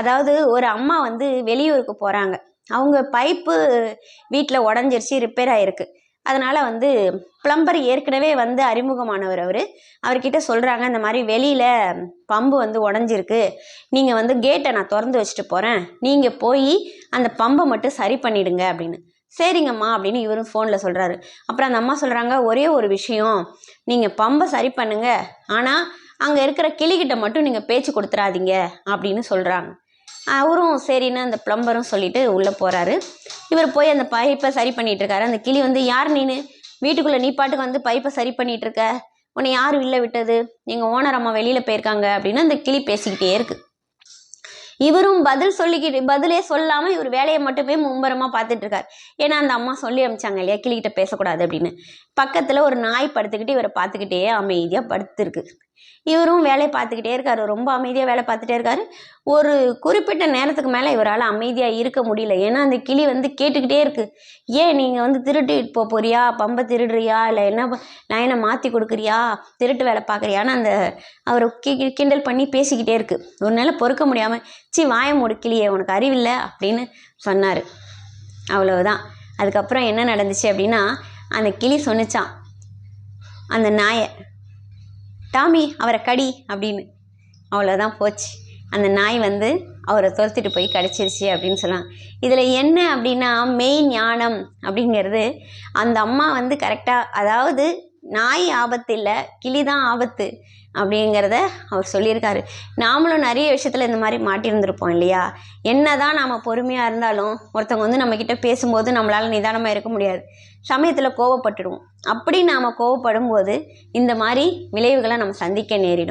அதாவது ஒரு அம்மா வந்து வெளியூருக்கு போகிறாங்க அவங்க பைப்பு வீட்டில் உடஞ்சிருச்சு ரிப்பேர் ஆகிருக்கு அதனால் வந்து பிளம்பர் ஏற்கனவே வந்து அறிமுகமானவர் அவர். அவர்கிட்ட சொல்கிறாங்க இந்த மாதிரி வெளியில் பம்பு வந்து உடஞ்சிருக்கு. நீங்கள் வந்து கேட்டை நான் திறந்து வச்சுட்டு போகிறேன் நீங்கள் போய் அந்த பம்பை மட்டும் சரி பண்ணிடுங்க அப்படின்னு. சரிங்கம்மா அப்படின்னு இவரும் ஃபோனில் சொல்கிறாரு அப்புறம் அந்த அம்மா சொல்கிறாங்க ஒரே ஒரு விஷயம். நீங்கள் பம்பை சரி பண்ணுங்கள் ஆனால் அங்கே இருக்கிற கிளிகிட்ட மட்டும் நீங்கள் பேச்சு கொடுத்துறாதீங்க அப்படின்னு சொல்கிறாங்க அவரும் சரின்னு அந்த ப்ளம்பரும் சொல்லிட்டு உள்ளே போகிறாரு இவர் போய் அந்த பைப்பை சரி பண்ணிட்டு இருக்காரு அந்த கிளி வந்து யார் நீனு? வீட்டுக்குள்ளே நீ பாட்டுக்கு வந்து பைப்பை சரி பண்ணிட்டு இருக்க உன்னை யார் வெளில விட்டது? எங்கள் ஓனர் அம்மா வெளியில் போயிருக்காங்க. அப்படின்னு அந்த கிளி பேசிக்கிட்டே இருக்கு. இவரும் பதில் சொல்லிக்கிட்டு பதிலே சொல்லாமல் இவர் வேலையை மட்டுமே மும்பரமாக பார்த்துட்ருக்கார் ஏன்னா அந்த அம்மா சொல்லி அமிச்சாங்க இல்லையா? கிளிகிட்ட பேசக்கூடாது அப்படின்னு. பக்கத்தில் ஒரு நாய் படுத்துக்கிட்டு இவரை பார்த்துக்கிட்டே அமைதியாக படுத்துருக்கு. இவரும் வேலையை பார்த்துக்கிட்டே இருக்காரு. ரொம்ப அமைதியாக வேலை பார்த்துட்டே இருக்காரு. ஒரு குறிப்பிட்ட நேரத்துக்கு மேலே இவரால் அமைதியாக இருக்க முடியல. ஏன்னா அந்த கிளி வந்து கேட்டுக்கிட்டே இருக்குது ஏன் நீங்கள் வந்து திருட்டிட்டு போக போறியா? பம்பை திருடுறியா? இல்லை என்ன லைனை மாற்றி கொடுக்குறியா? திருட்டு வேலை பார்க்குறியான்னு அந்த அவரை கி கி- கிண்டல் பண்ணி பேசிக்கிட்டே இருக்கு. ஒரு நாள் பொறுக்க முடியாமல் சி வாய மூடு கிளியே உனக்கு அறிவில்லை? அப்படின்னு சொன்னார். அவ்வளவுதான். அதுக்கப்புறம் என்ன நடந்துச்சு அப்படின்னா அந்த கிளி சொன்னுச்சான் அந்த நாயை. டாமி அவரை கடி அப்படின்னு. அவ்வளோதான் போச்சு. அந்த நாய் வந்து அவரை துரத்திட்டு போய் கடிச்சிருச்சு அப்படின்னு சொல்லலாம் இதில் என்ன அப்படின்னா மெயின் ஞானம் அப்படிங்கிறது அந்த அம்மா வந்து கரெக்டாக அதாவது நாய் ஆபத்து இல்லை கிளி தான் ஆபத்து அப்படிங்கிறத அவர் சொல்லியிருக்காரு. நாமளும் நிறைய விஷயத்தில் இந்த மாதிரி மாட்டியிருந்திருப்போம் இல்லையா? என்ன தான் நாம் பொறுமையாக இருந்தாலும் ஒருத்தவங்க வந்து நம்மக்கிட்ட பேசும்போது நம்மளால் நிதானமாக இருக்க முடியாது. சமயத்தில் கோவப்பட்டுடுவோம். அப்படி நாம் கோவப்படும் போது இந்த மாதிரி விளைவுகளை நம்ம சந்திக்க நேரிடும்.